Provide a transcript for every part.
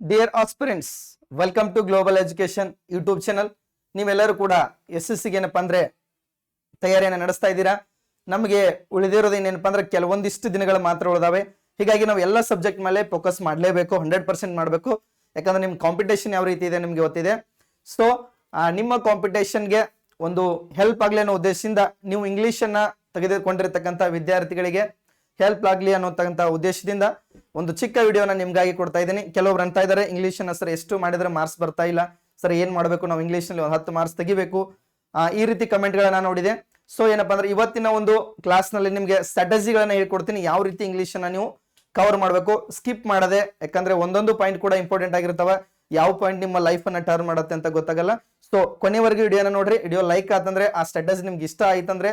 Dear aspirants welcome to global education YouTube channel ನೀವೆಲ್ಲರೂ ಕೂಡ S S ಸಿಗೆ ಏನಪ್ಪ ಅಂದರೆ ತಯಾರಿಯನ್ನು ನಡೆಸ್ತಾ ಇದ್ದೀರಾ? ನಮಗೆ ಉಳಿದಿರೋದು ಏನೇನಪ್ಪ ಅಂದ್ರೆ ಕೆಲವೊಂದಿಷ್ಟು ದಿನಗಳು ಮಾತ್ರ ಉಳಿದಾವೆ. ಹೀಗಾಗಿ ನಾವು ಎಲ್ಲ ಸಬ್ಜೆಕ್ಟ್ ಮೇಲೆ ಫೋಕಸ್ ಮಾಡಲೇಬೇಕು ಹಂಡ್ರೆಡ್ ಪರ್ಸೆಂಟ್ ಮಾಡಬೇಕು. ಯಾಕಂದ್ರೆ ನಿಮ್ಮ ಕಾಂಪಿಟೇಷನ್ ಯಾವ ರೀತಿ ಇದೆ ನಿಮಗೆ ಗೊತ್ತಿದೆ. ಸೊ ನಿಮ್ಮ ಕಾಂಪಿಟೇಷನ್ಗೆ ಒಂದು ಹೆಲ್ಪ್ ಆಗಲಿ ಅನ್ನೋ ಉದ್ದೇಶದಿಂದ ನೀವು ಇಂಗ್ಲೀಷನ್ನು ತೆಗೆದುಕೊಂಡಿರ್ತಕ್ಕಂಥ ವಿದ್ಯಾರ್ಥಿಗಳಿಗೆ ಹೆಲ್ಪ್ ಆಗಲಿ ಅನ್ನೋತಕ್ಕಂಥ ಉದ್ದೇಶದಿಂದ ಒಂದು ಚಿಕ್ಕ ವಿಡಿಯೋನ ನಿಮ್ಗಾಗಿ ಕೊಡ್ತಾ ಇದ್ದೀನಿ. ಕೆಲವೊಬ್ರು ಅಂತ ಇದ್ದಾರೆ ಇಂಗ್ಲೀಷ್ ಅನ್ನ ಸರ್ ಎಷ್ಟು ಮಾಡಿದ್ರೆ ಮಾರ್ಕ್ಸ್ ಬರ್ತಾ ಇಲ್ಲ. ಸರ್ ಏನ್ ಮಾಡಬೇಕು? ನಾವು ಇಂಗ್ಲೀಷ್ನಲ್ಲಿ ಒಂದು ಹತ್ತು ಮಾರ್ಕ್ಸ್ ತೆಗಿಬೇಕು. ಈ ರೀತಿ ಕಮೆಂಟ್ ಗಳನ್ನ ನೋಡಿದೆ. ಸೊ ಏನಪ್ಪ ಅಂದ್ರೆ ಇವತ್ತಿನ ಒಂದು ಕ್ಲಾಸ್ನಲ್ಲಿ ನಿಮ್ಗೆ ಸ್ಟ್ರಾಟಜಿಗಳನ್ನ ಹೇಳ್ಕೊಡ್ತೀನಿ. ಯಾವ ರೀತಿ ಇಂಗ್ಲೀಷ್ ಅನ್ನ ನೀವು ಕವರ್ ಮಾಡಬೇಕು? ಸ್ಕಿಪ್ ಮಾಡದೆ, ಯಾಕಂದ್ರೆ ಒಂದೊಂದು ಪಾಯಿಂಟ್ ಕೂಡ ಇಂಪಾರ್ಟೆಂಟ್ ಆಗಿರ್ತಾವ. ಯಾವ ಪಾಯಿಂಟ್ ನಿಮ್ಮ ಲೈಫ್ ಅನ್ನ ಟರ್ನ್ ಮಾಡುತ್ತೆ ಅಂತ ಗೊತ್ತಾಗಲ್ಲ. ಸೊ ಕೊನೆವರೆಗೂ ವಿಡಿಯೋನ ನೋಡ್ರಿ. ವಿಡಿಯೋ ಲೈಕ್ ಆತಂದ್ರೆ, ಆ ಸ್ಟ್ರಾಟಜಿ ನಿಮ್ಗೆ ಇಷ್ಟ ಆಯ್ತಂದ್ರೆ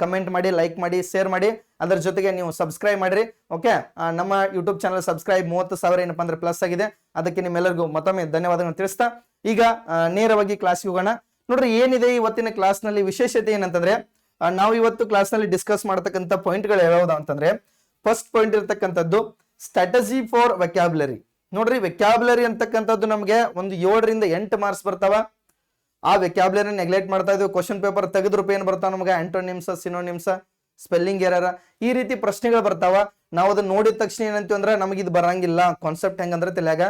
ಕಮೆಂಟ್ ಮಾಡಿ ಲೈಕ್ ಮಾಡಿ ಶೇರ್ ಮಾಡಿ. ಅದರ ಜೊತೆಗೆ ನೀವು ಸಬ್ಸ್ಕ್ರೈಬ್ ಮಾಡಿರಿ. ಓಕೆ ನಮ್ಮ ಯೂಟ್ಯೂಬ್ ಚಾನಲ್ ಸಬ್ಸ್ಕ್ರೈಬ್ ಮೂವತ್ತು ಸಾವಿರ ಏನಪ್ಪ ಅಂದ್ರೆ ಪ್ಲಸ್ ಆಗಿದೆ. ಅದಕ್ಕೆ ನಿಮ್ಮೆಲ್ಲರಿಗೂ ಮತ್ತೊಮ್ಮೆ ಧನ್ಯವಾದಗಳನ್ನು ತಿಳಿಸ್ತಾ. ಈಗ ನೇರವಾಗಿ ಕ್ಲಾಸ್ಗೆ ಹೋಗೋಣ. ನೋಡ್ರಿ, ಏನಿದೆ ಇವತ್ತಿನ ಕ್ಲಾಸ್ನಲ್ಲಿ ವಿಶೇಷತೆ ಏನಂತಂದ್ರೆ ನಾವು ಇವತ್ತು ಕ್ಲಾಸ್ನಲ್ಲಿ ಡಿಸ್ಕಸ್ ಮಾಡ್ತಕ್ಕಂಥ ಪಾಯಿಂಟ್ಗಳು ಯಾವ್ಯಾವ್ದು ಅಂತಂದ್ರೆ ಫಸ್ಟ್ ಪಾಯಿಂಟ್ ಇರತಕ್ಕಂಥದ್ದು ಸ್ಟ್ರಾಟಜಿ ಫಾರ್ ವೆಕ್ಯಾಬ್ಲರಿ ನೋಡ್ರಿ ವೆಕ್ಯಾಬ್ಲರಿ ಅಂತಕ್ಕಂಥದ್ದು ನಮಗೆ ಒಂದು ಏಳರಿಂದ ಎಂಟು ಮಾರ್ಕ್ಸ್ ಬರ್ತಾವ. ಆ ವೆಕ್ಯಾಬ್ಲರಿ ನೆಗ್ಲೆಕ್ಟ್ ಮಾಡ್ತಾ ಇದ್ದೀವಿ ಕ್ವಶನ್ ಪೇಪರ್ ತೆಗೆದ್ರೂಪ ಏನು ಬರ್ತಾವ ನಮಗೆ? Antonyms synonyms spelling error. ಈ ರೀತಿ ಪ್ರಶ್ನೆಗಳು ಬರ್ತಾವ. ನಾವು ಅದನ್ನ ನೋಡಿದ ತಕ್ಷಣ ಏನಂತೀವಿ ಅಂದ್ರೆ ನಮಗೆ ಇದು ಬರಂಗಿಲ್ಲ. ಕಾನ್ಸೆಪ್ಟ್ ಹೆಂಗಂದ್ರೆ ತಲೆಯಾಗ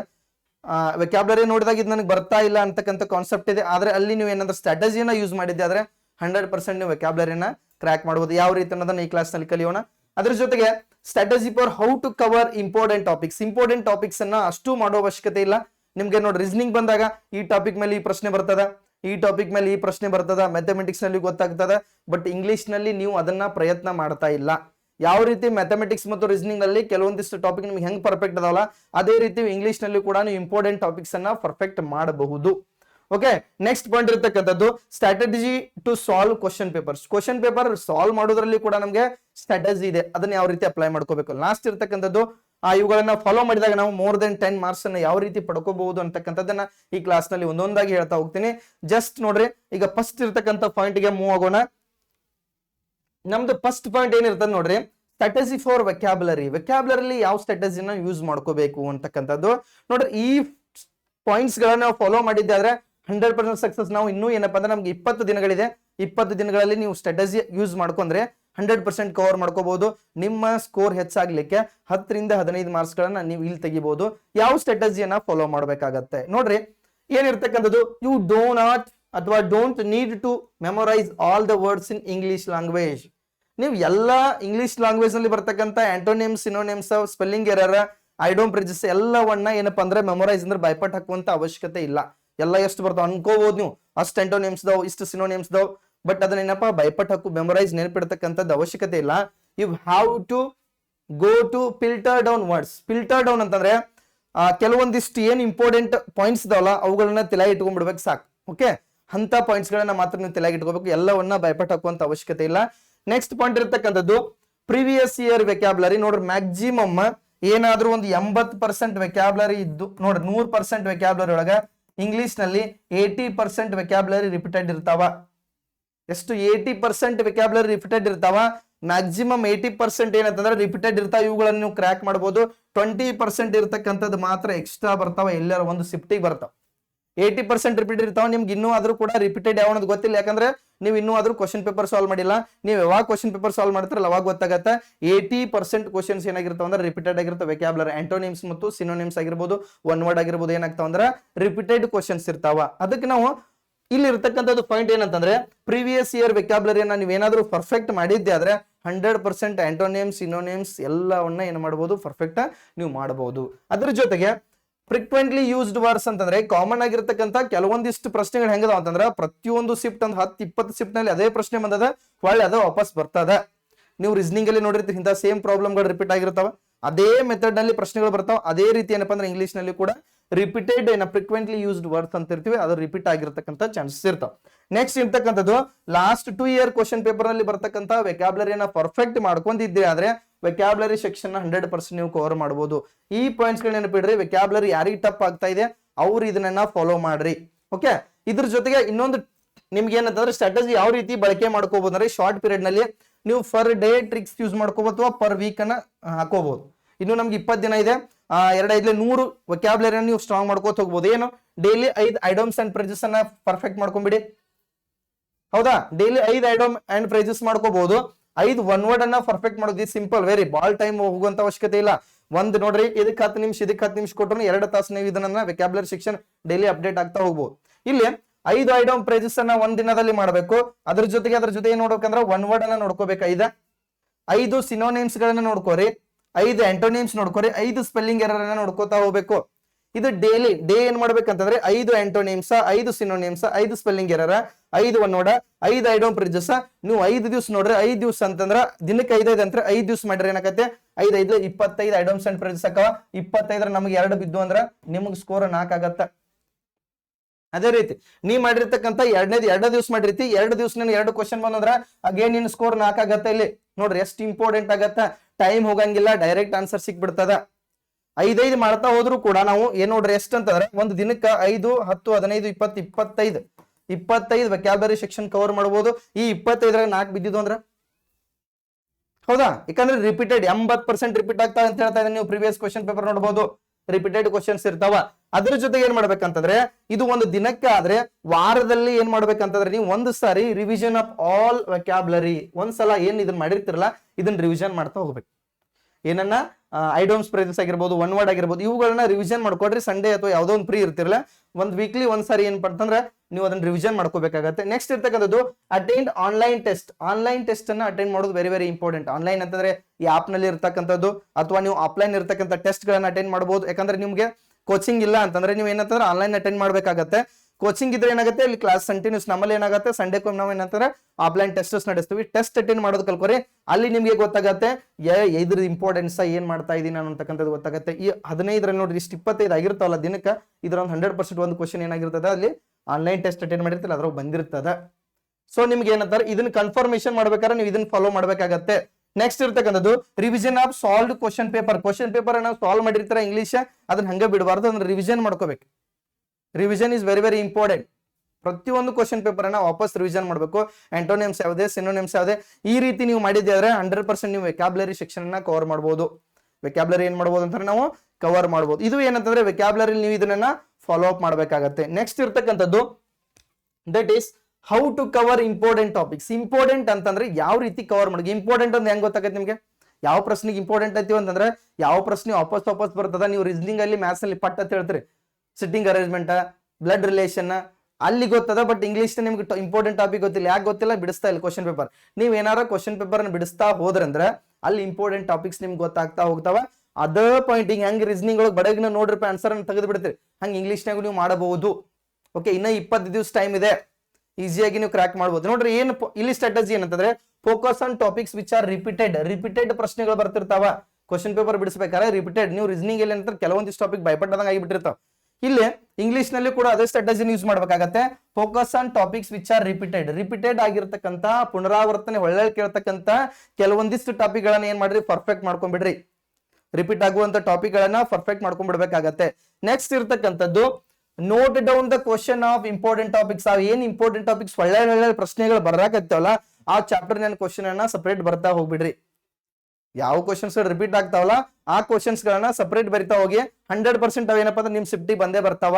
ವೆಕ್ಯಾಬ್ಲರಿ ನೋಡಿದಾಗ ಇದು ನನಗೆ ಬರ್ತಾ ಇಲ್ಲ ಅಂತಕ್ಕಂಥ ಕಾನ್ಸೆಪ್ಟ್ ಇದೆ. ಆದ್ರೆ ಅಲ್ಲಿ ನೀವು ಏನಂದ್ರೆ ಸ್ಟ್ರಾಟಜಿನ ಯೂಸ್ ಮಾಡಿದ್ದೆ. ಆದ್ರೆ ಹಂಡ್ರೆಡ್ ಪರ್ಸೆಂಟ್ ನೀವು ವೆಕ್ಯಾಬ್ಲರಿನ ಕ್ರ್ಯಾಕ್ ಮಾಡಬಹುದು ಯಾವ ರೀತಿ ಅನ್ನೋದನ್ನ ಈ ಕ್ಲಾಸ್ನಲ್ಲಿ ಕಲಿಯೋಣ. ಅದ್ರ ಜೊತೆಗೆ strategy for how to cover important topics important topics ಅನ್ನ ಅಷ್ಟು ಮಾಡೋ ಅವಶ್ಯಕತೆ ಇಲ್ಲ. ನಿಮ್ಗೆ ನೋಡಿ ರೀಸನಿಂಗ್ ಬಂದಾಗ ಈ ಟಾಪಿಕ್ ಮೇಲೆ ಈ ಪ್ರಶ್ನೆ ಬರ್ತದ. ಈ ಟಾಪಿಕ್ ಮೇಲೆ ಈ ಪ್ರಶ್ನೆ ಬರ್ತದ ಮ್ಯಾಥಮೆಟಿಕ್ಸ್ನಲ್ಲಿ ಗೊತ್ತಾಗ್ತದ ಬಟ್ ಇಂಗ್ಲಿಷ್ನಲ್ಲಿ ನೀವು ಅದನ್ನ ಪ್ರಯತ್ನ ಮಾಡ್ತಾ ಇಲ್ಲ. ಯಾವ ರೀತಿ ಮ್ಯಾಥಮೆಟಿಕ್ಸ್ ಮತ್ತು ರೀಸನಿಂಗ್ನಲ್ಲಿ ಕೆಲವೊಂದಿಷ್ಟು ಟಾಪಿಕ್ ನಿಮ್ಗೆ ಹೆಂಗ್ ಪರ್ಫೆಕ್ಟ್ ಅದಾವಲ್ಲ, ಅದೇ ರೀತಿ ಇಂಗ್ಲಿಷ್ನಲ್ಲಿ ಕೂಡ ನೀವು ಇಂಪಾರ್ಟೆಂಟ್ ಟಾಪಿಕ್ಸ್ ಅನ್ನ ಪರ್ಫೆಕ್ಟ್ ಮಾಡಬಹುದು. ಓಕೆ ನೆಕ್ಸ್ಟ್ ಪಾಯಿಂಟ್ ಇರತಕ್ಕಂಥದ್ದು strategy to solve question papers question paper solve ಮಾಡೋದ್ರಲ್ಲಿ ಕೂಡ ನಮಗೆ ಸ್ಟ್ರಾಟಜಿ ಇದೆ. ಅದನ್ನ ಯಾವ ರೀತಿ ಅಪ್ಲೈ ಮಾಡ್ಕೋಬೇಕು? ಲಾಸ್ಟ್ ಇರ್ತಕ್ಕಂಥದ್ದು ಇವುಗಳನ್ನ ಫಾಲೋ ಮಾಡಿದಾಗ ನಾವು ಮೋರ್ ದೆನ್ ಟೆನ್ ಮಾರ್ಕ್ಸ್ ಅನ್ನ ಯಾವ ರೀತಿ ಪಡ್ಕೋಬಹುದು ಅಂತಕ್ಕಂಥದ್ದನ್ನ ಈ ಕ್ಲಾಸ್ನಲ್ಲಿ ಒಂದೊಂದಾಗಿ ಹೇಳ್ತಾ ಹೋಗ್ತೀನಿ. ಜಸ್ಟ್ ನೋಡ್ರಿ, ಈಗ ಫಸ್ಟ್ ಇರ್ತಕ್ಕಂಥ ಪಾಯಿಂಟ್ಗೆ ಮೂವ್ ಆಗೋಣ. ನಮ್ದು ಫಸ್ಟ್ ಪಾಯಿಂಟ್ ಏನಿರ್ತದೆ ನೋಡ್ರಿ ಸ್ಟ್ರಾಟಜಿ ಫಾರ್ ವೆಕ್ಯಾಬುಲರಿ ವೆಕ್ಯಾಬುಲರಿ ಯಾವ ಸ್ಟ್ರಾಟಜಿನ ಯೂಸ್ ಮಾಡ್ಕೋಬೇಕು ಅಂತಕ್ಕಂಥದ್ದು. ನೋಡ್ರಿ, ಈ ಪಾಯಿಂಟ್ಸ್ ಗಳನ್ನ ನಾವು ಫಾಲೋ ಮಾಡಿದ್ದಾದ್ರೆ ಹಂಡ್ರೆಡ್ ಪರ್ಸೆಂಟ್ ಸಕ್ಸಸ್ ನಾವು ಇನ್ನೂ ಏನಪ್ಪಾ ಅಂದ್ರೆ ನಮ್ಗೆ ಇಪ್ಪತ್ತು ದಿನಗಳಿದೆ. ಇಪ್ಪತ್ತು ದಿನಗಳಲ್ಲಿ ನೀವು ಸ್ಟ್ರಾಟಜಿ ಯೂಸ್ ಮಾಡ್ಕೊಂಡ್ರೆ ಹಂಡ್ರೆಡ್ ಪರ್ಸೆಂಟ್ ಕವರ್ ಮಾಡ್ಕೋಬಹುದು ನಿಮ್ಮ ಸ್ಕೋರ್ ಹೆಚ್ಚಾಗ್ಲಿಕ್ಕೆ ಹತ್ತರಿಂದ ಹದಿನೈದು ಮಾರ್ಕ್ಸ್ ಗಳನ್ನ ನೀವು ಇಲ್ಲಿ ತೆಗಿಬಹುದು ಯಾವ ಸ್ಟ್ರಾಟಜಿಯನ್ನ ಫಾಲೋ ಮಾಡಬೇಕಾಗತ್ತೆ? ನೋಡ್ರಿ, ಏನಿರ್ತಕ್ಕಂಥದ್ದು ಯು ಡೋ ನಾಟ್ ಅಥವಾ don't need to memorize all the words in English language ನೀವು ಎಲ್ಲ ಇಂಗ್ಲಿಷ್ ಲ್ಯಾಂಗ್ವೇಜ್ನಲ್ಲಿ ಬರ್ತಕ್ಕಂಥ antonyms synonyms spelling error idiom phrases ಎಲ್ಲವನ್ನ ಏನಪ್ಪಾ ಅಂದ್ರೆ ಮೆಮೊರೈಸ್ ಅಂದ್ರೆ ಬೈಪಾಟ್ ಹಾಕುವಂತ ಅವಶ್ಯಕತೆ ಇಲ್ಲ. ಎಲ್ಲ ಎಷ್ಟು ಬರ್ತಾವ? ಅನ್ಕೋಬಹುದು ನೀವು. ಅಷ್ಟು ಆಂಟೋನಿಮ್ಸ್ ದವ್, ಇಷ್ಟು ಸಿನೋನಿಮ್ಸ್ ದವ್. ಬಟ್ ಅದನ್ನ ಏನಪ್ಪ ಭಯಪಟ್ಟು ಹಾಕು ಮೆಮೊರೈಸ್ ನೆನಪಿಡ್ತಕ್ಕಂಥದ್ದು ಅವಶ್ಯಕತೆ ಇಲ್ಲ. You have to go to filter down words filter down ಅಂತಂದ್ರೆ ಕೆಲವೊಂದಿಷ್ಟು ಏನು ಇಂಪಾರ್ಟೆಂಟ್ ಪಾಯಿಂಟ್ಸ್ ಇದಾವಲ್ಲ, ಅವುಗಳನ್ನ ತಲೆ ಇಟ್ಕೊಂಡ್ಬಿಡ್ಬೇಕು ಸಾಕು. ಓಕೆ ಅಂತ ಪಾಯಿಂಟ್ಸ್ ಗಳನ್ನ ಮಾತ್ರ ನೀವು ತಲೆಗೆ ಇಟ್ಕೋಬೇಕು. ಎಲ್ಲವನ್ನ ಬೈಪಟ್ ಹಾಕುವಂತ ಅವಶ್ಯಕತೆ ಇಲ್ಲ. ನೆಕ್ಸ್ಟ್ ಪಾಯಿಂಟ್ ಇರ್ತಕ್ಕಂಥದ್ದು ಪ್ರಿವಿಯಸ್ ಇಯರ್ ವೆಕ್ಯಾಬ್ಲರಿ ನೋಡ್ರಿ ಮ್ಯಾಕ್ಸಿಮಮ್ ಏನಾದ್ರೂ ಒಂದು ಎಂಬತ್ ಪರ್ಸೆಂಟ್ ವೆಕ್ಯಾಬ್ಲರಿ ಇದ್ದು, ನೋಡ್ರಿ, ನೂರ್ ಪರ್ಸೆಂಟ್ ವೆಕ್ಯಾಬ್ಲರಿ ಒಳಗ ಇಂಗ್ಲಿಷ್ನಲ್ಲಿ ಏಟಿ ಪರ್ಸೆಂಟ್ ವೆಕ್ಯಾಬ್ಲರಿ ರಿಪೀಟೆಡ್ ಇರ್ತಾವ. ಎಷ್ಟು ಏಯ್ಟಿ ಪರ್ಸೆಂಟ್ ವೆಕ್ಯಾಬ್ಲರಿ ರಿಪೀಟೆಡ್ ಇರ್ತಾವ? ಮ್ಯಾಕ್ಸಿಮಮ್ ಏಟಿ ಪರ್ಸೆಂಟ್ ಏನಂತಂದ್ರೆ ರಿಪೀಟೆಡ್ ಇರ್ತಾವ, ಇವುಗಳನ್ನು ನೀವು ಕ್ರ್ಯಾಕ್ ಮಾಡ್ಬೋದು. ಟ್ವೆಂಟಿ ಪರ್ಸೆಂಟ್ ಇರ್ತಕ್ಕಂಥದ್ದು ಮಾತ್ರ ಎಕ್ಸ್ಟ್ರಾ ಬರ್ತಾವ, ಎಲ್ಲರ ಒಂದು ಸಿಫ್ಟಿಗೆ ಬರ್ತಾವ. ಏಯ್ಟಿ ಪರ್ಸೆಂಟ್ ರಿಪೀಟ್ ಇರ್ತಾವ, ನಿಮ್ಗೆ ಇನ್ನೂ ಆದ್ರೂ ಕೂಡ ರಿಪೀಟೆಡ್ ಯಾವ ಅನ್ನೋದು ಗೊತ್ತಿಲ್ಲ. ಯಾಕಂದ್ರೆ ನೀವು ಇನ್ನೂ ಆದ್ರೂ ಕ್ವಶನ್ ಪೇಪರ್ ಸಾಲ್ವ್ ಮಾಡಿಲ್ಲ. ನೀವು ಯಾವಾಗ ಕ್ವಶನ್ ಪೇಪರ್ ಸಾಲ್ವ್ ಮಾಡ್ತಾರಲ್ಲ, ಅವಾಗ ಗೊತ್ತಾಗತ್ತೆ. ಏಯ್ಟಿ ಪರ್ಸೆಂಟ್ ಕ್ವಶನ್ಸ್ ಏನಾಗಿರ್ತಾವ ಅಂದ್ರೆ ರಿಪೀಟೆಡ್ ಆಗಿರ್ತಾವೆ. ವೆಕ್ಯಾಬ್ಲರ್ ಆಂಟೋನಿಮ್ಸ್ ಮತ್ತು ಸಿನೋನಿಮ್ಸ್ ಆಗಿರ್ಬೋದು ಒನ್ ವರ್ಡ್ ಆಗಿರ್ಬೋದು, ಏನಾಗ್ತಾವ ಅಂದ್ರೆ ರಿಪೀಟೆಡ್ ಕ್ವಶನ್ಸ್ ಇರ್ತಾವ. ಅದಕ್ಕೆ ನಾವು ಇಲ್ಲಿ ಇರ್ತಕ್ಕಂಥದ್ದು ಪಾಯಿಂಟ್ ಏನಂತಂದ್ರೆ ಪ್ರೀವಿಯಸ್ ಇಯರ್ ವೆಕ್ಯಾಬ್ಲರಿಯನ್ನ ನೀವೇನಾದ್ರೂ ಪರ್ಫೆಕ್ಟ್ ಮಾಡಿದ್ದೆ ಆದ್ರೆ ಹಂಡ್ರೆಡ್ ಪರ್ಸೆಂಟ್ ಆಂಟೋನಿಯಮ್ಸ್ ಇನೋನಿಯಮ್ಸ್ ಎಲ್ಲವನ್ನ ಏನು ಮಾಡಬಹುದು ಪರ್ಫೆಕ್ಟ್ ನೀವು ಮಾಡಬಹುದು ಅದ್ರ ಜೊತೆಗೆ ಫ್ರಿಕ್ವೆಂಟ್ಲಿ ಯೂಸ್ಡ್ ವರ್ಡ್ಸ್ ಅಂತಂದ್ರೆ ಕಾಮನ್ ಆಗಿರ್ತಕ್ಕಂಥ ಕೆಲವೊಂದಿಷ್ಟು ಪ್ರಶ್ನೆಗಳು ಹೆಂಗದಾವ ಅಂತಂದ್ರೆ, ಪ್ರತಿಯೊಂದು ಶಿಫ್ಟ್ ಒಂದು ಹತ್ತು, ಇಪ್ಪತ್ತು ಶಿಫ್ಟ್ನಲ್ಲಿ ಅದೇ ಪ್ರಶ್ನೆ ಬಂದದ ಹೊಳ್ಳಿ ಅದು, ವಾಪಸ್ ಬರ್ತದ. ನೀವು ರೀಸನಿಂಗ್ ಅಲ್ಲಿ ನೋಡಿರ್ತೀರಿ, ಇಂಥ ಸೇಮ್ ಪ್ರಾಬ್ಲಮ್ಗಳು ರಿಪೀಟ್ ಆಗಿರ್ತಾವ. ಅದೇ ಮೆಥಡ್ನಲ್ಲಿ ಪ್ರಶ್ನೆಗಳು ಬರ್ತಾವ. ಅದೇ ರೀತಿ ಏನಪ್ಪ ಅಂದ್ರೆ ಇಂಗ್ಲಿಷ್ನಲ್ಲಿ ಕೂಡ ರಿಪೀಟೆಡ್ ಏನ ಫ್ರಿಕ್ವೆಂಟ್ಲಿ ಯೂಸ್ಡ್ ವರ್ಡ್ಸ್ ಅಂತ ಇರ್ತೀವಿ, ಅದು ರಿಪೀಟ್ ಆಗಿರ್ತಕ್ಕಂಥ ಚಾನ್ಸಸ್ ಇರ್ತಾವ. ನೆಕ್ಸ್ಟ್ ಇರ್ತಕ್ಕಂಥದ್ದು ಲಾಸ್ಟ್ ಟೂ ಇಯರ್ ಕ್ವಶನ್ ಪೇಪರ್ನಲ್ಲಿ ಬರ್ತಕ್ಕಂಥ ವೆಕ್ಯಾಬ್ಲರಿನ ಪರ್ಫೆಕ್ಟ್ ಮಾಡ್ಕೊಂಡಿದ್ದೆ ಆದ್ರೆ ವೆಕ್ಯಾಬ್ಲರಿ ಸೆಕ್ಷನ್ ಹಂಡ್ರೆಡ್ ಪರ್ಸೆಂಟ್ ನೀವು ಕವರ್ ಮಾಡಬಹುದು ಈ ಪಾಯಿಂಟ್ಸ್ಗಳು ನೆನಪಿಡ್ರಿ ವೆಕ್ಯಾಬ್ಲರಿ ಯಾರಿಗೆ ಟಪ್ ಆಗ್ತಾ ಇದೆ, ಅವ್ರು ಇದನ್ನ ಫಾಲೋ ಮಾಡ್ರಿ. ಓಕೆ ಇದ್ರ ಜೊತೆಗೆ ಇನ್ನೊಂದು ನಿಮ್ಗೆ ಏನಂತಂದ್ರೆ ಸ್ಟ್ರಾಟಜಿ ಯಾವ ರೀತಿ ಬಳಕೆ ಮಾಡ್ಕೋಬಹುದು ಅಂದ್ರೆ ಶಾರ್ಟ್ ಪೀರಿಯಡ್ನಲ್ಲಿ ನೀವು ಫರ್ ಡೇ ಟ್ರಿಕ್ಸ್ ಯೂಸ್ ಮಾಡ್ಕೋಬಹುದು ಅಥವಾ ಪರ್ ವೀಕ್ ಅನ್ನ ಹಾಕೋಬಹುದು ಇನ್ನು ನಮ್ಗೆ ಇಪ್ಪತ್ತು ದಿನ ಇದೆ. ಎರಡು ಐದ್ಲೆ ನೂರು ವೊಕ್ಯಾಬ್ಲರಿ ನೀವು ಸ್ಟ್ರಾಂಗ್ ಮಾಡ್ಕೋತ ಹೋಗ್ಬೋದು. ಏನು? ಡೈಲಿ ಐದು ಐಡಮ್ಸ್ ಅಂಡ್ ಪ್ರೈಸಸ್ ಅನ್ನ ಪರ್ಫೆಕ್ಟ್ ಮಾಡ್ಕೊಂಬಿಡಿ. ಹೌದಾ? ಡೈಲಿ ಐದು ಐಡಮ್ ಅಂಡ್ ಪ್ರೈಸಸ್ ಮಾಡ್ಕೋಬಹುದು ಐದು ಒನ್ ವರ್ಡ್ ಅನ್ನ ಪರ್ಫೆಕ್ಟ್ ಮಾಡೋದು ಸಿಂಪಲ್ ವೆರಿ ಬಾಲ್ ಟೈಮ್ ಹೋಗುವಂತ ಅವಶ್ಯಕತೆ ಇಲ್ಲ. ಒಂದ್ ನೋಡ್ರಿ ಇದಕ್ಕೆ ಹತ್ತು ನಿಮಿಷ ಇದಕ್ಕೆ ಹತ್ತು ನಿಮಿಷ ಕೊಟ್ಟರು ಎರಡು ತಾಸು ನೀವು ಇದನ್ನ ವೆಕ್ಯಾಬ್ಲರಿ ಸೆಕ್ಷನ್ ಡೈಲಿ ಅಪ್ಡೇಟ್ ಆಗ್ತಾ ಹೋಗ್ಬೋದು. ಇಲ್ಲಿ ಐದು ಐಡಮ್ ಪ್ರೈಸಸ್ ಅನ್ನ ಒಂದ್ ದಿನದಲ್ಲಿ ಮಾಡಬೇಕು. ಅದ್ರ ಜೊತೆಗೆ ಅದ್ರ ಜೊತೆ ಏನ್ ನೋಡ್ಬೇಕಂದ್ರೆ ಒನ್ ವರ್ಡ್ ಅನ್ನ ನೋಡ್ಕೋಬೇಕು ಐದ. ಐದು ಸಿನೋನೇಮ್ಸ್ ಗಳನ್ನ ನೋಡ್ಕೋರಿ. ಐದು ಆಂಟೋನಿಮ್ಸ್ ನೋಡ್ಕೋರಿ, ಐದು ಸ್ಪೆಲ್ಲಿಂಗ್ ಎರರ್ ಅನ್ನ ನೋಡ್ಕೋತಾ ಹೋಗ್ಬೇಕು. ಇದು ಡೈಲಿ ಡೇ ಏನ್ ಮಾಡ್ಬೇಕಂತಂದ್ರೆ ಐದು ಆಂಟೋನಿಮ್ಸ್ ಐದು ಸಿನೋನಿಮ್ಸ್ ಐದು ಸ್ಪೆಲ್ಲಿಂಗ್ ಎರರ ಐದು ಒನ್ ನೋಡ ಐದು ಐಡೋನ್ ಪ್ರಿಜಸ್ ನೀವು ಐದು ದಿವ್ಸ ನೋಡ್ರಿ, ಐದು ದಿವ್ಸ ಅಂತಂದ್ರ ದಿನಕ್ಕೆ ಐದೈದು ಅಂತ ಐದ್ ದಿವ್ಸ ಮಾಡ್ರಿ ಏನಾಗತ್ತೆ? ಐದ್ ಐದು ಇಪ್ಪತ್ತೈದು ಐಡೋಮ್ಸ್ ಅಂಡ್ ಪ್ರಿಜಸ್ ಅಕ್ಕವ ಇಪ್ಪತ್ತೈದರ ನಮ್ಗೆ ಎರಡು ಬಿದ್ದು ಅಂದ್ರ ನಿಮ್ಗ್ ಸ್ಕೋರ್ ನಾಲ್ಕಾಗತ್ತ ಅದೇ ರೀತಿ ನೀ ಮಾಡಿರ್ತಕ್ಕಂಥ ಎರಡನೇದು ಎರಡು ದಿವ್ಸ ಮಾಡಿರ್ತಿ, ಎರಡು ದಿವ್ಸ ಎರಡು ಕ್ವಶನ್ ಬಂದಂದ್ರ, ಅಗೇನ್ ನಿನ್ ಸ್ಕೋರ್ ನಾಕ್ ಆಗತ್ತ ಇಲ್ಲಿ. ನೋಡ್ರಿ, ಎಷ್ಟು ಇಂಪಾರ್ಟೆಂಟ್ ಆಗತ್ತ? ಟೈಮ್ ಹೋಗಂಗಿಲ್ಲ ಡೈರೆಕ್ಟ್ ಆನ್ಸರ್ ಸಿಕ್ಬಿಡ್ತದ. ಐದೈದು ಮಾಡ್ತಾ ಹೋದ್ರು ಕೂಡ ನಾವು ಏನ್ ನೋಡ್ರಿ ಎಷ್ಟು ಅಂತಂದ್ರೆ, ಒಂದು ದಿನಕ್ಕ ಐದು, ಹತ್ತು, ಹದಿನೈದು, ಇಪ್ಪತ್ತು, ಇಪ್ಪತ್ತೈದು. ಇಪ್ಪತ್ತೈದು ವೆಕ್ಯಾಬರಿ ಸೆಕ್ಷನ್ ಕವರ್ ಮಾಡ್ಬೋದು. ಈ ಇಪ್ಪತ್ತೈದರಾಗ ನಾಲ್ಕು ಬಿದ್ದಿದ್ದು ಅಂದ್ರ? ಹೌದಾ? ಯಾಕಂದ್ರೆ ರಿಪೀಟೆಡ್ ಎಂಬತ್ ಪರ್ಸೆಂಟ್ ರಿಪೀಟ್ ಆಗ್ತಾ ಅಂತ ಹೇಳ್ತಾ ಇದ್ದೀನಿ. ನೀವು ಪ್ರಿವಿಯಸ್ ಕ್ವಶನ್ ಪೇಪರ್ ನೋಡಬಹುದು ರಿಪೀಟೆಡ್ ಕ್ವಶನ್ಸ್ ಇರ್ತಾವ. ಅದ್ರ ಜೊತೆಗೆ ಏನ್ ಮಾಡ್ಬೇಕಂತಂದ್ರೆ, ಇದು ಒಂದು ದಿನಕ್ಕೆ ಆದ್ರೆ ವಾರದಲ್ಲಿ ಏನ್ ಮಾಡ್ಬೇಕಂತಂದ್ರೆ ನೀವು ಒಂದು ಸಾರಿ ರಿವಿಷನ್ ಆಫ್ ಆಲ್ ವೆಕ್ಯಾಬ್ಲರಿ ಒಂದ್ಸಲ ಏನ್ ಇದನ್ನ ಮಾಡಿರ್ತಿರಲ್ಲ ಇದನ್ನ ರಿವಿಷನ್ ಮಾಡ್ತಾ ಹೋಗ್ಬೇಕು. ಏನನ್ನ ಐಡೋಮ್ಸ್ ಪ್ರೈಸಸ್ ಆಗಿರ್ಬೋದು ಒನ್ ವರ್ಡ್ ಆಗಿರ್ಬೋದು, ಇವುಗಳನ್ನ ರಿವಿಷನ್ ಮಾಡ್ಕೊಡ್ರಿ ಸಂಡೇ ಅಥವಾ ಯಾವುದೋ ಒಂದು ಫ್ರೀ ಇರ್ತಿರಲ್ಲ, ಒಂದ್ ವೀಕ್ಲಿ ಒಂದ್ ಸಾರಿ ಏನ್ ಅಂತಂದ್ರೆ ನೀವು ಅದನ್ನ ರಿವಿಷನ್ ಮಾಡ್ಕೋಬೇಕಾಗತ್ತೆ. ನೆಕ್ಸ್ಟ್ ಇರ್ತಕ್ಕಂಥದ್ದು attend online test online test ಅನ್ನ ಅಟೆಂಡ್ ಮಾಡೋದು ವೆರಿ ವೆರಿ ಇಂಪಾರ್ಟೆಂಟ್ ಆನ್ಲೈನ್ ಅಂತಂದ್ರೆ ಈ ಆಪ್ನಲ್ಲಿ ಇರ್ತಕ್ಕಂಥದ್ದು ಅಥವಾ ನೀವು ಆಫ್ಲೈನ್ ಇರ್ತಕ್ಕಂಥ ಟೆಸ್ಟ್ ಗಳನ್ನ ಅಟೆಂಡ್ ಮಾಡಬಹುದು ಯಾಕಂದ್ರೆ ನಿಮ್ಗೆ ಕೋಚಿಂಗ್ ಇಲ್ಲ ಅಂತಂದ್ರೆ ನೀವು ಏನಂತಂದ್ರೆ ಆನ್ಲೈನ್ ಅಟೆಂಡ್ ಮಾಡ್ಬೇಕಾಗತ್ತೆ. ಕೋಚಿಂಗ್ ಇದ್ರೆ ಏನಾಗುತ್ತೆ? ಇಲ್ಲಿ ಕ್ಲಾಸ್ ಕಂಟಿನ್ಯೂಸ್ ನಮ್ಮಲ್ಲಿ ಏನಾಗುತ್ತೆ? ಸಂಡೇ ನಾವು ಏನಂತಾರೆ? ಆಫ್ಲೈನ್ ಟೆಸ್ಟಸ್ ನಡೆಸ್ತೀವಿ. ಟೆಸ್ಟ್ ಅಟೆಂಡ್ ಮಾಡೋದು ಕಲ್ಕೋರಿ. ಅಲ್ಲಿ ನಿಮಗೆ ಗೊತ್ತಾಗತ್ತೆ ಇದ್ರ ಇಂಪಾರ್ಟೆನ್ಸ್ ಏನ್ ಮಾಡ್ತಾ ಇದೀನಿ ನಾನು ಅಂತಕ್ಕಂಥದ್ದು ಗೊತ್ತಾಗುತ್ತೆ. ಈ ಹದಿನೈದರಲ್ಲಿ ನೋಡ್ರಿ, ಇಷ್ಟು ಇಪ್ಪತ್ತೈದು ಆಗಿರ್ತಾವಲ್ಲ ದಿನಕ್ಕೆ ಇದ್ರ ಒಂದು ಹಂಡ್ರೆಡ್ ಪರ್ಸೆಂಟ್ ಒಂದು ಕ್ವಶನ್ ಏನಾಗಿರ್ತದೆ? ಅಲ್ಲಿ ಆನ್ಲೈನ್ ಟೆಸ್ಟ್ ಅಟೆಂಡ್ ಮಾಡಿರ್ತಲ್ಲ ಅದ್ರಾಗ ಬಂದಿರ್ತದೆ. ಸೊ ನಿಮ್ಗೆ ಏನಂತಾರೆ? ಇದನ್ನ ಕನ್ಫರ್ಮೇಶನ್ ಮಾಡ್ಬೇಕಾದ್ರೆ ನೀವು ಇದನ್ನ ಫಾಲೋ ಮಾಡ್ಬೇಕಾಗತ್ತೆ. ನೆಕ್ಸ್ಟ್ ಇರ್ತಕ್ಕಂಥದ್ದು revision of solve question paper question paper ನಾವು ಸಾಲ್ವ್ ಮಾಡಿರ್ತಾರೆ ಇಂಗ್ಲೀಷ್ ಅದನ್ನ ಹಂಗೆ ಬಿಡಬಾರ್ದು, ಅದನ್ನ ರಿವಿಷನ್ ಮಾಡ್ಕೋಬೇಕು. Revision is very very important ಪ್ರತಿಯೊಂದು ಕ್ವಶನ್ ಪೇಪರ್ ಅನ್ನ ವಾಪಸ್ ರಿವಿಷನ್ ಮಾಡಬೇಕು. ಆಂಟೋನಿಯಮ್ಸ್ ಯಾವುದೇ ಸಿನೋನಿಮ್ಸ್ ಯಾವುದೇ, ಈ ರೀತಿ ನೀವು ಮಾಡಿದ್ದೆ ಆದ್ರೆ ಹಂಡ್ರೆಡ್ ಪರ್ಸೆಂಟ್ ನೀವು ವೆಕ್ಯಾಬ್ಲರಿ ಸೆಕ್ಷನ್ ಅನ್ನ ಕವರ್ ಮಾಡಬಹುದು ವೆಕ್ಯಾಬ್ಲರಿ ಏನ್ ಮಾಡಬಹುದು ಅಂತಾರೆ ನಾವು ಕವರ್ ಮಾಡಬಹುದು ಇದು ಏನಂತಂದ್ರೆ ವೆಕ್ಯಾಬ್ಲರಿ ನೀವು ಇದನ್ನ ಫಾಲೋ ಅಪ್ ಮಾಡಬೇಕಾಗತ್ತೆ. ನೆಕ್ಸ್ಟ್ ಇರ್ತಕ್ಕಂಥದ್ದು that is how to cover important topics important ಅಂತಂದ್ರೆ ಯಾವ ರೀತಿ ಕವರ್ ಮಾಡಿ ಇಂಪಾರ್ಟೆಂಟ್ ಅಂತ ಹೆಂಗ್ ಗೊತ್ತಾಗತ್ತೆ ನಿಮಗೆ? ಯಾವ ಪ್ರಶ್ನೆಗೆ ಇಂಪಾರ್ಟೆಂಟ್ ಐತಿ ಅಂತಂದ್ರೆ ಯಾವ ಪ್ರಶ್ನೆ ವಾಪಸ್ ವಾಪಸ್ ಬರ್ತದ? ನೀವು ರೀಸನಿಂಗ್ ಅಲ್ಲಿ ಮ್ಯಾಥ್ಸ್ ಅಲ್ಲಿ ಪಟ್ ಅಂತ ಹೇಳ್ತೀರಿ. ಸಿಟ್ಟಿಂಗ್ ಅರೇಂಜ್ಮೆಂಟ್ ಬ್ಲಡ್ ರಿಲೇಷನ್ ಅಲ್ಲಿ ಗೊತ್ತದ ಬಟ್ ಇಂಗ್ಲಿಷ್ ನಿಮ್ಗೆ ಇಂಪಾರ್ಟೆಂಟ್ ಟಾಪಿಕ್ ಗೊತ್ತಿಲ್ಲ. ಯಾಕೆ ಗೊತ್ತಿಲ್ಲ? ಬಿಡಿಸ್ತಾ ಇಲ್ಲ ಕ್ವಶನ್ ಪೇಪರ್ ನೀವು ಏನಾರ ಕ್ವಶನ್ ಪೇಪರ್ ಬಿಡಿಸ್ತಾ ಹೋದ್ರಂದ್ರೆ, ಅಲ್ಲಿ ಇಂಪಾರ್ಟೆಂಟ್ ಟಾಪಿಕ್ಸ್ ನಿಮ್ಗೆ ಗೊತ್ತಾಗ್ತಾ ಹೋಗ್ತಾವ. ಅದ ಪಾಯಿಂಟಿಂಗ್ ಹೆಂಗೆ ರೀಸನಿಂಗ್ ಒಳಗೆ ಬಡಗಿನ ನೋಡ್ರಿ ಆನ್ಸರ್ ಅನ್ನು ತೆಗೆದು ಬಿಡ್ತೀರಿ. ಹಂಗೆ ಇಂಗ್ಲೀಷ್ನಾಗೂ ನೀವು ಮಾಡಬಹುದು. ಓಕೆ ಇನ್ನ ಇಪ್ಪತ್ತು ದಿವಸ ಟೈಮ್ ಇದೆ. ಈಸಿಯಾಗಿ ನೀವು ಕ್ರ್ಯಾಕ್ ಮಾಡ್ಬೋದು. ನೋಡ್ರಿ, ಏನು ಇಲ್ಲಿ ಸ್ಟ್ರಾಟಜಿ ಏನಂತಂದ್ರೆ focus on topics which are repeated repeated ಪ್ರಶ್ನೆಗಳು ಬರ್ತಿರ್ತಾವ. ಕ್ವಶನ್ ಪೇಪರ್ ಬಿಡಿಸ್ಬೇಕಾದ್ರೆ ರಿಪೀಟೆಡ್ ನೀವು ರೀಸನಿಂಗ್ ಎಲ್ಲಿ ಕೆಲವೊಂದಿಷ್ಟು ಟಾಪಿಕ್ ಭಯಪಟ್ಟದಂಗೆ ಆಗಿಬಿಟ್ಟಿರ್ತಾವ. ಇಲ್ಲಿ ಇಂಗ್ಲಿಷ್ನಲ್ಲಿ ಕೂಡ ಅದೇ ಸ್ಟ್ರಾಟಜಿನ ಯೂಸ್ ಮಾಡಬೇಕಾಗತ್ತೆ. Focus on topics which are repeated repeated ಆಗಿರ್ತಕ್ಕಂತ ಪುನರಾವರ್ತನೆ ಒಳ್ಳೆ ಕೇಳ್ತಕ್ಕಂತ ಕೆಲವೊಂದಿಷ್ಟು ಟಾಪಿಕ್ ಗಳನ್ನ ಏನ್ ಮಾಡ್ರಿ ಪರ್ಫೆಕ್ಟ್ ಮಾಡ್ಕೊಂಡ್ಬಿಡ್ರಿ. ರಿಪೀಟ್ ಆಗುವಂತ ಟಾಪಿಕ್ ಗಳನ್ನ ಪರ್ಫೆಕ್ಟ್ ಮಾಡ್ಕೊಂಡ್ಬಿಡ್ಬೇಕಾಗತ್ತೆ. ನೆಕ್ಸ್ಟ್ ಇರ್ತಕ್ಕಂಥದ್ದು note down the question of important topics ಅವ್ ಏನ್ ಇಂಪಾರ್ಟೆಂಟ್ ಟಾಪಿಕ್ಸ್ ಒಳ್ಳೆ ಒಳ್ಳೆ ಪ್ರಶ್ನೆಗಳು ಬರಕತ್ತವಲ್ಲ ಆ ಚಾಪ್ಟರ್ ನನ್ನ ಕ್ವಶನ್ ಅನ್ನ ಸಪರೇಟ್ ಬರ್ತಾ ಹೋಗ್ಬಿಡ್ರಿ. ಯಾವ ಕ್ವಶನ್ಸ್ ರಿಪೀಟ್ ಆಗ್ತಾವಲ್ಲ, ಆ ಕ್ವಶನ್ಸ್ ಗಳನ್ನ ಸಪರೇಟ್ ಬರಿತಾ ಹೋಗಿ ಹಂಡ್ರೆಡ್ ಪರ್ಸೆಂಟ್ ಅವೇನಪ್ಪ ಅಂದ್ರೆ ನಿಮ್ ಸಿಫ್ಟಿ ಬಂದೇ ಬರ್ತಾವ.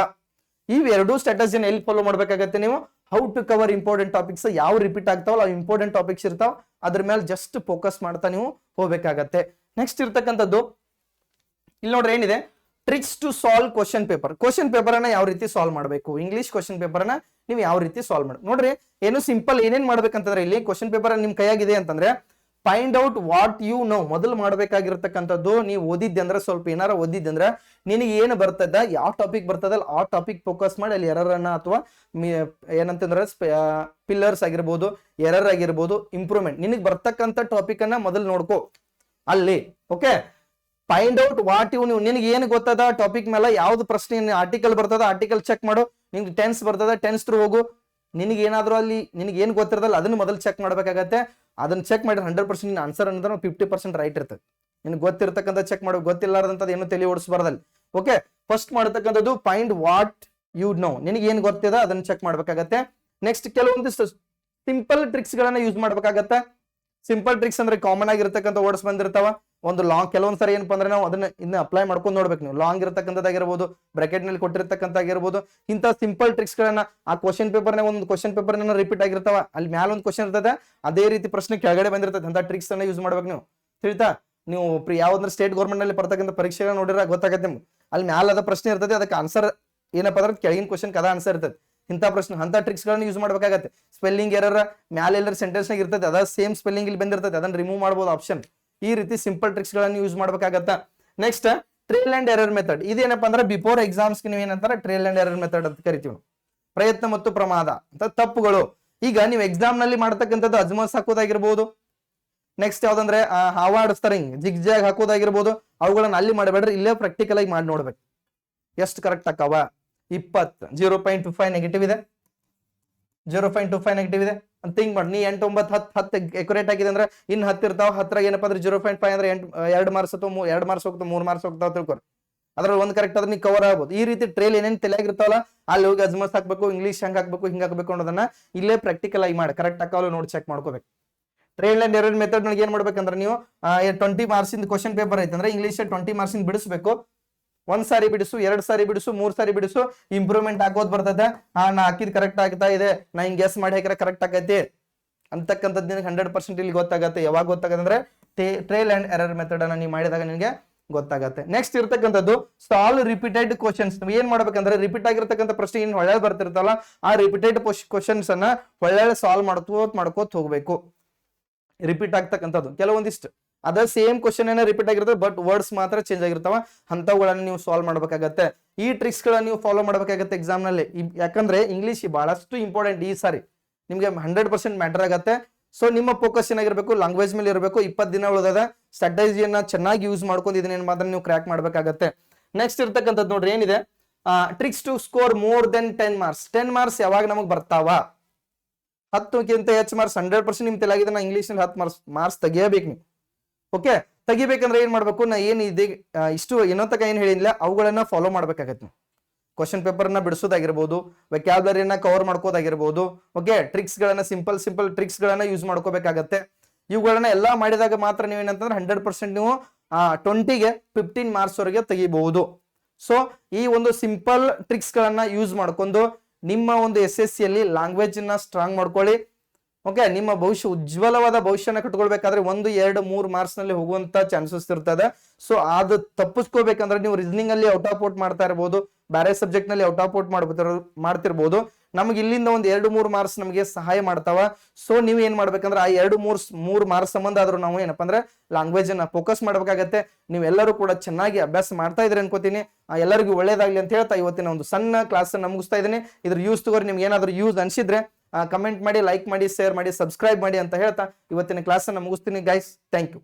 ಇವೆರಡೂ ಏನ್ ಎಲ್ಲಿ ಫಾಲೋ ಮಾಡ್ಬೇಕಾಗತ್ತೆ ನೀವು? How to cover important topics ಯಾವ ರಿಪೀಟ್ ಆಗ್ತಾವಲ್ಲ, ಅವು ಇಂಪಾರ್ಟೆಂಟ್ ಟಾಪಿಕ್ಸ್ ಇರ್ತಾವ. ಅದ್ರ ಮೇಲೆ ಜಸ್ಟ್ ಫೋಕಸ್ ಮಾಡ್ತಾ ನೀವು ಹೋಗ್ಬೇಕಾಗತ್ತೆ. ನೆಕ್ಸ್ಟ್ ಇರ್ತಕ್ಕಂಥದ್ದು ಇಲ್ಲಿ ನೋಡ್ರಿ ಏನಿದೆ? Tricks to solve question paper question paper ಅನ್ನ ಯಾವ ರೀತಿ ಸಾಲ್ವ್ ಮಾಡಬೇಕು? ಇಂಗ್ಲಿಷ್ ಕ್ವಶನ್ ಪೇಪರ್ ಅನ್ನ ನೀವು ಯಾವ ರೀತಿ ಸಾಲ್ವ್ ಮಾಡಿ ನೋಡ್ರಿ, ಏನು ಸಿಂಪಲ್ ಏನೇನ್ ಮಾಡ್ಬೇಕಂತಂದ್ರೆ ಇಲ್ಲಿ ಕ್ವಶನ್ ಪೇಪರ್ ನಿಮ್ ಕೈಯಾಗಿದೆ ಅಂತಂದ್ರೆ find out what you know ಮೊದಲು ಮಾಡಬೇಕಾಗಿರ್ತಕ್ಕಂಥದ್ದು ನೀವು ಓದಿದ್ದೆ ಅಂದ್ರೆ ಸ್ವಲ್ಪ ಏನಾರ ಓದಿದ್ದೆ ಅಂದ್ರೆ ನಿನಗೆ ಏನು ಬರ್ತದ, ಯಾವ ಟಾಪಿಕ್ ಬರ್ತದಲ್ಲ ಆ ಟಾಪಿಕ್ ಫೋಕಸ್ ಮಾಡಿ ಅಲ್ಲಿ ಎರರನ್ನ ಅಥವಾ ಏನಂತಂದ್ರೆ ಪಿಲ್ಲರ್ಸ್ ಆಗಿರ್ಬೋದು ಎರರ್ ಆಗಿರ್ಬೋದು ಇಂಪ್ರೂವ್ಮೆಂಟ್ ನಿನಗೆ ಬರ್ತಕ್ಕಂಥ ಟಾಪಿಕ್ ಅನ್ನ ಮೊದಲು ನೋಡ್ಕೋ. ಅಲ್ಲಿ okay find out what you ನೀವು ನಿನಗೆ ಏನು ಗೊತ್ತದ ಟಾಪಿಕ್ ಮೇಲೆ ಯಾವ್ದು ಪ್ರಶ್ನೆ ಆರ್ಟಿಕಲ್ ಬರ್ತದ ಆರ್ಟಿಕಲ್ ಚೆಕ್ ಮಾಡು. ನಿನ್ಗೆ ಟೆನ್ಸ್ ಬರ್ತದ ಟೆನ್ಸ್ ಥ್ರೂ ಹೋಗು. ನಿನಗೆ ಏನಾದರೂ ಅಲ್ಲಿ ನಿನಗೆ ಏನು ಗೊತ್ತಿರದಲ್ಲ, ಅದನ್ನ ಮೊದಲು ಚೆಕ್ ಮಾಡ್ಬೇಕಾಗತ್ತೆ. ಅದನ್ನ ಚೆಕ್ ಮಾಡಿದ್ರೆ ಹಂಡ್ರೆಡ್ ಪರ್ಸೆಂಟ್ ನಿನ್ನ ಆನ್ಸರ್ ಅಂದ್ರೆ ಫಿಫ್ಟಿ ಪರ್ಸೆಂಟ್ ರೈಟ್ ಇರ್ತದೆ. ನಿನ್ಗೆ ಗೊತ್ತಿರ್ತಕ್ಕಂಥ ಚೆಕ್ ಮಾಡು, ಗೊತ್ತಿಲ್ಲಾರ್ದಂಥದ್ದು ಏನು ತಲೆ ಓಡಿಸ್ಬಾರ್ದಲ್ಲಿ ಓಕೆ ಫಸ್ಟ್ ಮಾಡತಕ್ಕಂಥದ್ದು ಫೈಂಡ್ ವಾಟ್ ಯು ನೋ ನಿನಗೆ ಏನು ಗೊತ್ತಿದ ಅದನ್ನ ಚೆಕ್ ಮಾಡ್ಬೇಕಾಗತ್ತೆ. ನೆಕ್ಸ್ಟ್ ಕೆಲವೊಂದಿಷ್ಟು ಸಿಂಪಲ್ ಟ್ರಿಕ್ಸ್ ಗಳನ್ನ ಯೂಸ್ ಮಾಡ್ಬೇಕಾಗತ್ತೆ. ಸಿಂಪಲ್ ಟ್ರಿಕ್ಸ್ ಅಂದ್ರೆ ಕಾಮನ್ ಆಗಿರ್ತಕ್ಕಂಥ ವರ್ಡ್ಸ್ ಬಂದಿರ್ತಾವ. ಒಂದು ಲಾಂಗ್ ಕೆಲವೊಂದು ಸರಿ ಏನಪ್ಪ ಅಂದ್ರೆ ನಾವು ಅದನ್ನ ಇನ್ನ ಅಪ್ಲೈ ಮಾಡ್ಕೊಂಡು ನೋಡ್ಬೇಕು ನೀವು. ಲಾಂಗ್ ಇರತಕ್ಕಂಥದ್ದಾಗಿರ್ಬೋದು ಬ್ರಾಕೆಟ್ನಲ್ಲಿ ಕೊಟ್ಟಿರ್ತಕ್ಕಂಥ ಇಂತ ಸಿಂಪಲ್ ಟ್ರಿಕ್ಸ್ ಗಳನ್ನ ಆ ಕ್ವಶನ್ ಪೇಪರ್ನಾಗ ಒಂದು ಕ್ವಶನ್ ಪೇಪರ್ ರಿಪೀಟ್ ಆಗಿರ್ತಾವ. ಅಲ್ಲಿ ಮ್ಯಾಲ ಒಂದು ಕ್ವಶನ್ ಇರ್ತದೆ ಅದೇ ರೀತಿ ಪ್ರಶ್ನೆ ಕೆಳಗಡೆ ಬಂದಿರ್ತದೆ ಅಂತ ಟ್ರಿಕ್ಸ್ ಅನ್ನ ಯೂಸ್ ಮಾಡ್ಬೇಕು ನೀವು. ತಿಳಿತಾ? ನೀವು ಯಾವ್ದಾದ್ರು ಸ್ಟೇಟ್ ಗೌರ್ಮೆಂಟ್ನಲ್ಲಿ ಬರ್ತಕ್ಕಂಥ ಪರೀಕ್ಷೆಗಳ ನೋಡಿದ್ರೆ ಗೊತ್ತಾಗತ್ತೆ ನಿಮ್ಗೆ. ಅಲ್ಲಿ ಮ್ಯಾಲ ಅದ ಪ್ರಶ್ನೆ ಇರ್ತದೆ ಅದಕ್ಕೆ ಆನ್ಸರ್ ಏನಪ್ಪ ಅಂದ್ರೆ ಕೆಳಗಿನ ಕ್ವಶನ್ ಕದ ಆನ್ಸರ್ ಇರ್ತದೆ ಇಂಥ ಪ್ರಶ್ನೆ ಅಂತ ಟ್ರಿಕ್ಸ್ ಗಳನ್ನ ಯೂಸ್ ಮಾಡ್ಬೇಕಾಗತ್ತೆ. ಸ್ಪೆಲ್ಲಿಂಗ್ ಎರರ್ ಮ್ಯಾಲೆ ಎಲ್ಲರ ಸೆಂಟೆನ್ಸ್ ನಾಗ ಇರ್ತದೆ ಅದ ಸೇಮ್ ಸ್ಪೆಲ್ಲಿಂಗ್ ಇಲ್ಲಿ ಬಂದಿರ್ತದೆ ಅದನ್ನ ರಿಮೂವ್ ಮಾಡ್ಬೋದು ಆಪ್ಷನ್ ಈ ರೀತಿ ಸಿಂಪಲ್ ಟ್ರಿಕ್ಸ್ಗಳನ್ನು use ಮಾಡ್ಬೇಕಾಗತ್ತ? Next trial and error method ಇದೇನಪ್ಪ ಅಂದ್ರೆ ಬಿಫೋರ್ ಎಕ್ಸಾಮ್ಸ್ ನೀವು ಏನಂತಾರೆ ಟ್ರೇಲ್ ಅಂಡ್ ಎರರ್ ಮೆಥಡ್ ಅಂತ ಕರಿತೀವಿ ಪ್ರಯತ್ನ ಮತ್ತು ಪ್ರಮಾದ ಅಂತ ತಪ್ಪುಗಳು. ಈಗ ನೀವು ಎಕ್ಸಾಮ್ನಲ್ಲಿ ಮಾಡ್ತಕ್ಕಂಥದ್ದು ಅಜ್ಮಸ್ ಹಾಕೋದಾಗಿರ್ಬೋದು ನೆಕ್ಸ್ಟ್ ಯಾವ್ದಂದ್ರೆ ಆ, ಸ್ಟರಿಂಗ್ ಜಿಗ್ ಜಾಗ್ ಹಾಕೋದಾಗಿರ್ಬೋದು. ಅವುಗಳನ್ನ ಅಲ್ಲಿ ಮಾಡಬೇಡ್ರಿ ಇಲ್ಲೇ ಪ್ರಾಕ್ಟಿಕಲ್ ಆಗಿ ಮಾಡಿ ನೋಡ್ಬೇಕು. ಎಷ್ಟು ಕರೆಕ್ಟ್ ಆಕವ ಇಪ್ಪತ್ತು zero point two five negative ಇದೆ. Zero point two five negative ಇದೆ. ಅಂತ ಥಿಂಕ್ ಮಾಡಿ, ನೀ ಎಂಟು ಒಂಬತ್ತು ಹತ್ತು ಹತ್ತು ಎಕ್ಯುರೇಟ್ ಆಗಿದೆ ಅಂದ್ರೆ ಇನ್ ಹತ್ತಿರ್ತಾವ ಹತ್ರಾಗ ಏನಪ್ಪ ಅಂದ್ರೆ ಜೀರೋ ಪಾಯಿಂಟ್ ಫೈವ್ ಅಂದ್ರೆ ಎಂಟು, ಎರಡು ಮಾರ್ಕ್ಸ್ ಅಥವಾ ಎರಡು ಮಾರ್ಕ್ಸ್ ಹೋಗ್ತಾವ, ಮೂರು ಮಾರ್ಕ್ಸ್ ಹೋಗ್ತಾವ ತಿಳ್ಕೊರಿ ಅದ್ರಲ್ಲಿ ಒಂದು ಕರೆಕ್ಟ್ ಆದ್ರೆ ನೀವು ಕವರ್ ಆಗ್ಬೋದು. ಈ ರೀತಿ ಟ್ರೇಲ್ ಏನೇನು ತಲೆಯಾಗಿರ್ತಾವಲ್ಲ, ಅಲ್ಲಿ ಹೋಗಿ ಅಜ್ಮಸ್ ಹಾಕ್ಬೇಕು ಇಂಗ್ಲೀಷ್ ಹೆಂಗ್ ಹಾಕ್ಬೇಕು, ಹಿಂಗ್ ಹಾಕ್ಬೇಕು ಅನ್ನೋದನ್ನ ಇಲ್ಲೇ ಪ್ರಾಕ್ಟಿಕಲ್ ಆಗಿ ಮಾಡಿ. ಕರೆಕ್ಟ್ ಹಾಕಲ್ಲ ನೋಡಿ ಚೆಕ್ ಮಾಡ್ಕೋಬೇಕು. ಟ್ರೇಲ್ ಅಂಡ್ ಎರಡು ಮೆಥಡ್ ಏನ್ ಮಾಡ್ಬೇಕಂದ್ರೆ ನೀವು ಟ್ವೆಂಟಿ ಮಾರ್ಕ್ಸ್ ಇಂದ ಕ್ವಶನ್ ಪೇಪರ್ ಐತೆ ಅಂದ್ರೆ ಇಂಗ್ಲೀಷ್ ಟ್ವೆಂಟಿ ಮಾರ್ಕ್ಸ್ ಬಿಡಿಸ್ಬೇಕು. ಒಂದ್ ಸಾರಿ ಬಿಡಿಸು, ಎರಡ್ ಸಾರಿ ಬಿಡಿಸು, ಮೂರ್ ಸಾರಿ ಬಿಡಿಸು ಇಂಪ್ರೂವ್ಮೆಂಟ್ ಆಗೋದ್ ಬರ್ತದೆ ಹಾ ನಾ ಹಾಕಿದ್ ಕರೆಕ್ಟ್ ಆಗ್ತಾ ಇದೆ. ನಾ ಹಿಂಗ್ ಗೆಸ್ ಮಾಡಿ ಹಾಕಿದ್ರೆ ಕರೆಕ್ಟ್ ಆಗೈತಿ. ಅಂತಕ್ಕಂಥದ್ದು ನಿನಗೆ ಹಂಡ್ರೆಡ್ ಪರ್ಸೆಂಟ್ ಇಲ್ಲಿ ಗೊತ್ತಾಗತ್ತೆ. ಯಾವಾಗ ಗೊತ್ತಾಗತ್ತೆ ಅಂದ್ರೆ ಟ್ರೇಲ್ ಅಂಡ್ ಎರರ್ ಮೆಥಡ್ ಅನ್ನ ನೀವು ಮಾಡಿದಾಗ ನಿನಗೆ ಗೊತ್ತಾಗತ್ತೆ. ನೆಕ್ಸ್ಟ್ ಇರ್ತಕ್ಕಂಥದ್ದು ಸಾಲ್ವ್ ರಿಪೀಟೆಡ್ ಕ್ವಶನ್ಸ್ ಏನ್ ಮಾಡ್ಬೇಕಂದ್ರೆ ರಿಪೀಟ್ ಆಗಿರ್ತಕ್ಕಂಥ ಪ್ರಶ್ನೆ ಏನ್ ಒಳ್ಳೆ ಬರ್ತಿರ್ತಲ್ಲ, ಆ ರಿಪೀಟೆಡ್ ಕ್ವಶನ್ಸ್ ಅನ್ನ ಒಳ್ಳೆ ಸಾಲ್ವ್ ಮಾಡ್ಕೋತ್ ಮಾಡ್ಕೋತ್ ಹೋಗ್ಬೇಕು. ರಿಪೀಟ್ ಆಗ್ತಕ್ಕಂಥದ್ದು. ಕೆಲವೊಂದಿಷ್ಟು. ಅದ ಸೇಮ್ ಕ್ವಶನ್ ಏನೋ ರಿಪೀಟ್ ಆಗಿರ್ತದೆ ಬಟ್ ವರ್ಡ್ಸ್ ಮಾತ್ರ ಚೇಂಜ್ ಆಗಿರ್ತಾವ. ಅಂತವುಗಳನ್ನ ನೀವು ಸಾಲ್ವ್ ಮಾಡ್ಬೇಕಾಗತ್ತೆ. ಈ ಟ್ರಿಕ್ಸ್ ಗಳನ್ನ ನೀವು ಫಾಲೋ ಮಾಡ್ಬೇಕಾಗತ್ತೆ ಎಕ್ಸಾಮ್ನಲ್ಲಿ. ಯಾಕಂದ್ರೆ ಇಂಗ್ಲಿಷ್ ಬಹಳಷ್ಟು ಇಂಪಾರ್ಟೆಂಟ್ ಈ ಸಾರಿ. ನಿಮ್ಗೆ ಹಂಡ್ರೆಡ್ ಪರ್ಸೆಂಟ್ ಮ್ಯಾಟರ್ ಆಗತ್ತೆ. ಸೊ ನಿಮ್ಮ ಫೋಕಸ್ ಏನಾಗಿರ್ಬೇಕು ಲ್ಯಾಂಗ್ವೇಜ್ ಮೇಲೆ ಇರಬೇಕು. ಇಪ್ಪತ್ತು ದಿನ ಉಳಿದ ಸ್ಟ್ರಾಟಜಿಯನ್ನ ಚೆನ್ನಾಗಿ ಯೂಸ್ ಮಾಡ್ಕೊಂಡು ಇದನ್ನ ಮಾತ್ರ ನೀವು ಕ್ರ್ಯಾಕ್ ಮಾಡ್ಬೇಕಾಗತ್ತೆ. ನೆಕ್ಸ್ಟ್ ಇರ್ತಕ್ಕಂಥದ್ದು ನೋಡ್ರಿ, ಏನಿದೆ? Tricks to score more than ten marks ten marks ಯಾವಾಗ ನಮಗೆ ಬರ್ತಾವ? ಹತ್ತಕ್ಕಿಂತ ಹೆಚ್ಚು ಮಾರ್ಕ್ಸ್ ಹಂಡ್ರೆಡ್ ಪರ್ಸೆಂಟ್ ನಿಮ್ ತಲೆಯಾಗಿದೆ ನಾ ಇಂಗ್ಲೀಷ್ನಲ್ಲಿ ಹತ್ತು ಮಾರ್ಕ್ಸ್ ಮಾರ್ಕ್ಸ್ ತೆಗಿಯಬೇಕು ನೀವು. ಓಕೆ ತೆಗಿಬೇಕಂದ್ರೆ ಏನ್ ಮಾಡ್ಬೇಕು? ನಾ ಏನ್ ಇದೆ ಇಷ್ಟು ಏನೋ ತಕ ಏನ್ ಹೇಳಿಲ್ಲ ಅವುಗಳನ್ನ ಫಾಲೋ ಮಾಡ್ಬೇಕಾಗತ್ತೆ. ನೀವು ಕ್ವಶನ್ ಪೇಪರ್ನ ಬಿಡಿಸೋದಾಗಿರ್ಬೋದು ವೆಕ್ಯಾಬ್ಲರಿನ ಕವರ್ ಮಾಡ್ಕೋದಾಗಿರ್ಬೋದು ಓಕೆ ಟ್ರಿಕ್ಸ್ ಗಳನ್ನ ಸಿಂಪಲ್ ಸಿಂಪಲ್ ಟ್ರಿಕ್ಸ್ ಗಳನ್ನ ಯೂಸ್ ಮಾಡ್ಕೋಬೇಕಾಗತ್ತೆ. ಇವುಗಳನ್ನ ಎಲ್ಲಾ ಮಾಡಿದಾಗ ಮಾತ್ರ ನೀವೇನಂತಂದ್ರೆ ಹಂಡ್ರೆಡ್ ಪರ್ಸೆಂಟ್ ನೀವು ಟ್ವೆಂಟಿಗೆ ಫಿಫ್ಟೀನ್ ಮಾರ್ಕ್ಸ್ ವರೆಗೆ ತೆಗಿಬಹುದು. ಸೊ ಈ ಒಂದು ಸಿಂಪಲ್ ಟ್ರಿಕ್ಸ್ ಗಳನ್ನ ಯೂಸ್ ಮಾಡ್ಕೊಂಡು ನಿಮ್ಮ ಒಂದು ಎಸ್ ಎಸ್ ಸಿಯಲ್ಲಿ ಲ್ಯಾಂಗ್ವೇಜ್ನ ಸ್ಟ್ರಾಂಗ್ ಮಾಡ್ಕೊಳ್ಳಿ. ಓಕೆ, ನಿಮ್ಮ ಭವಿಷ್ಯ ಉಜ್ವಲವಾದ ಭವಿಷ್ಯನ ಕಟ್ಕೊಳ್ಬೇಕಾದ್ರೆ ಒಂದು, ಎರಡು, ಮೂರು ಮಾರ್ಕ್ಸ್ನಲ್ಲಿ ಹೋಗುವಂತ ಚಾನ್ಸಸ್ ಇರ್ತದೆ. ಸೊ ಅದು ತಪ್ಪಿಸ್ಕೋಬೇಕಂದ್ರೆ ನೀವು ರೀಸನಿಂಗ್ ಅಲ್ಲಿ ಔಟ್ ಆಫ್ ಔಟ್ ಮಾಡ್ತಾ ಇರ್ಬೋದು, ಬೇರೆ ಸಬ್ಜೆಕ್ಟ್ನಲ್ಲಿ ಔಟ್ ಆಫ್ ಔಟ್ ಮಾಡ್ಬಿಟ್ಟಿರೋ ಮಾಡ್ತಿರ್ಬೋದು. ನಮ್ಗೆ ಇಲ್ಲಿಂದ ಒಂದು ಎರಡು, ಮೂರು ಮಾರ್ಕ್ಸ್ ನಮಗೆ ಸಹಾಯ ಮಾಡ್ತಾವ. ಸೊ ನೀವು ಏನ್ ಮಾಡ್ಬೇಕಂದ್ರೆ ಆ ಎರಡು, ಮೂರ್, ಮೂರು ಮಾರ್ಕ್ಸ್ ಸಂಬಂಧ ಆದ್ರೂ ನಾವು ಏನಪ್ಪ ಅಂದ್ರೆ ಲ್ಯಾಂಗ್ವೇಜ್ ಅನ್ನ ಫೋಕಸ್ ಮಾಡ್ಬೇಕಾಗತ್ತೆ. ನೀವೆಲ್ಲರೂ ಕೂಡ ಚೆನ್ನಾಗಿ ಅಭ್ಯಾಸ ಮಾಡ್ತಾ ಇದ್ರಿ ಅನ್ಕೋತೀನಿ. ಎಲ್ಲರಿಗೂ ಒಳ್ಳೇದಾಗ್ಲಿ ಅಂತ ಹೇಳ್ತಾ ಇವತ್ತಿನ ಒಂದು ಸಣ್ಣ ಕ್ಲಾಸ್ ಮುಗಿಸ್ತಾ ಇದ್ದೀನಿ. ಇದ್ರ ಯೂಸ್ ತಗೋರಿ, ನಿಮ್ಗೆ ಏನಾದ್ರು ಯೂಸ್ ಅನ್ಸಿದ್ರೆ ಕಮೆಂಟ್ ಮಾಡಿ ಲೈಕ್ ಮಾಡಿ ಶೇರ್ ಮಾಡಿ ಸಬ್ಸ್ಕ್ರೈಬ್ ಮಾಡಿ ಅಂತ ಹೇಳ್ತಾ ಇವತ್ತಿನ ಕ್ಲಾಸನ್ನು ಮುಗಿಸ್ತೀನಿ ಗೈಸ್ ಥ್ಯಾಂಕ್ ಯು